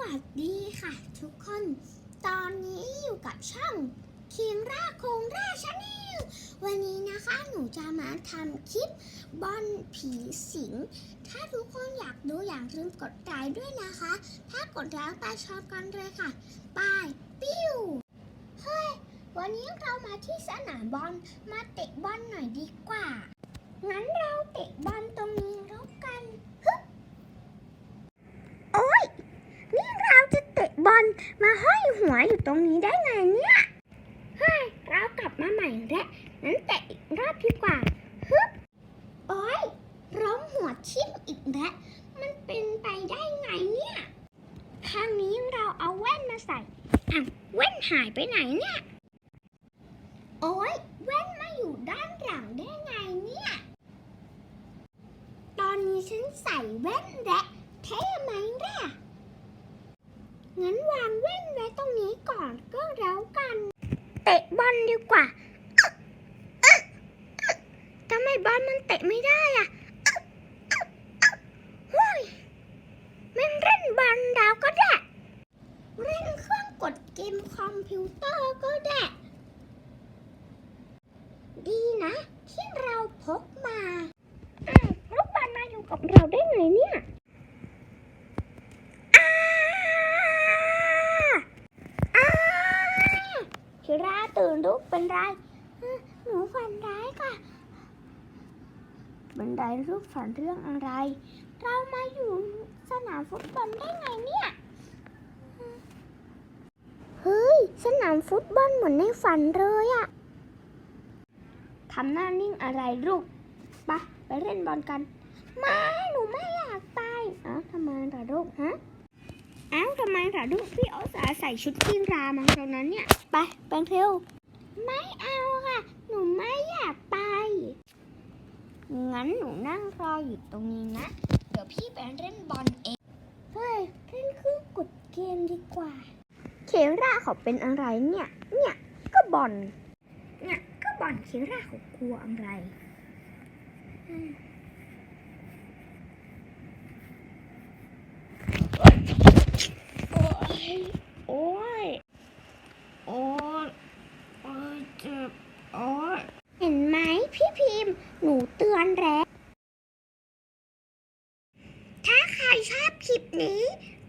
วัสดีค่ะ ทุกคน ตอนนี้อยู่กับช่องคิงราคงราชนลวันนี้นะคะหนูจะมาทำคลิปบอลผีสิง ถ้าทุกคนอยากดูอย่าลืมกดไลค์ด้วยนะคะ ถ้ากดแล้วไปชอบกันเลยค่ะบายปิ้วเฮ้ย วันนี้เรามาที่สนามบอลมาเตะบอลหน่อยดีกว่า งั้นเราเตะบอลตรงนี้ฮึบโอ๊ย นี่เราจะ อลมาห้อยหัวอยู่ตรงนี้ได้ไงเนี่ยเฮ้ยเรากลับมาใหม่แล้วงั้นเตะอีกรอบดีกว่าฮึบโอ๊ยล้มหัวทิ่มอีกแล้วมันเป็นไปได้ไงเนี่ยครั้งนี้เราเอาแว่นมาใส่อะแว่นหายไปไหนเนี่ย โอ๊ยแว่นมาอยู่ด้านหลังได้ไงเนี่ย ตอนนี้ฉันใส่แว่นและเท่ไหมล่ะ งั้นวางแว่นไว้ตรงนี้ก่อนก็แล้วกัน เตะบอลดีกว่าอึ๊ะอึ๊ะอึ๊ะทำไมบอลมันเตะไม่ได้อะอึ๊ะอึ๊ะอึ๊ะเฮ้ยมันเล่นบอลดาวก็ได้เล่นเครื่องกดเกมคอมพิวเตอร์ก็ได้ ดีนะ ที่เราพกมาอ้าวลูกบอลมาอยู่กับเราได้ไงเนี่ยอ้าอ้าคิรา ตื่นลูกเป็นไรหนูฝันร้ายค่ะบันไดลูกฝันเรื่องอะไร เรามาอยู่สนามฟุตบอลได้ไงเนี่ยเฮ้ย สนามฟุตบอลเหมือนในฝันเลยอะทำหน้านิ่งอะไรลูกไปะไปเล่นบอลกันไม่หนูไม่อยากไปอ้าทำไมล่ะลูกฮะ อ้าทำไมล่ะลูกพี่เอาสาใส่ชุดกีฬามาตรงนั้นเนี่ย ไปแปลงเทวไม่เอาค่ะ หนูไม่อยากไป งั้นหนูนั่งรออยู่ตรงนี้นะ เดี๋ยวพี่ไปเล่นบอลเอง เฮ้ยเล่นเครื่องกดเกมดีกว่า เคราเขาเป็นอะไรเนี่ย เนี่ยก็บอล เนี่ยก็บอลเคราเขากลัวอะไรอืมโอ้ย โอ้ย โอ้ยโอ้ยเจ็บโอ้ย เห็นไหมพี่พิมพ์ หนูเตือนแล้ว ถ้าใครชอบคลิปนี้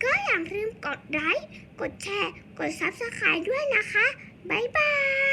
ก็อย่าลืมกดไลค์ กดแชร์ กด Subscribe ด้วยนะคะ บ๊ายบาย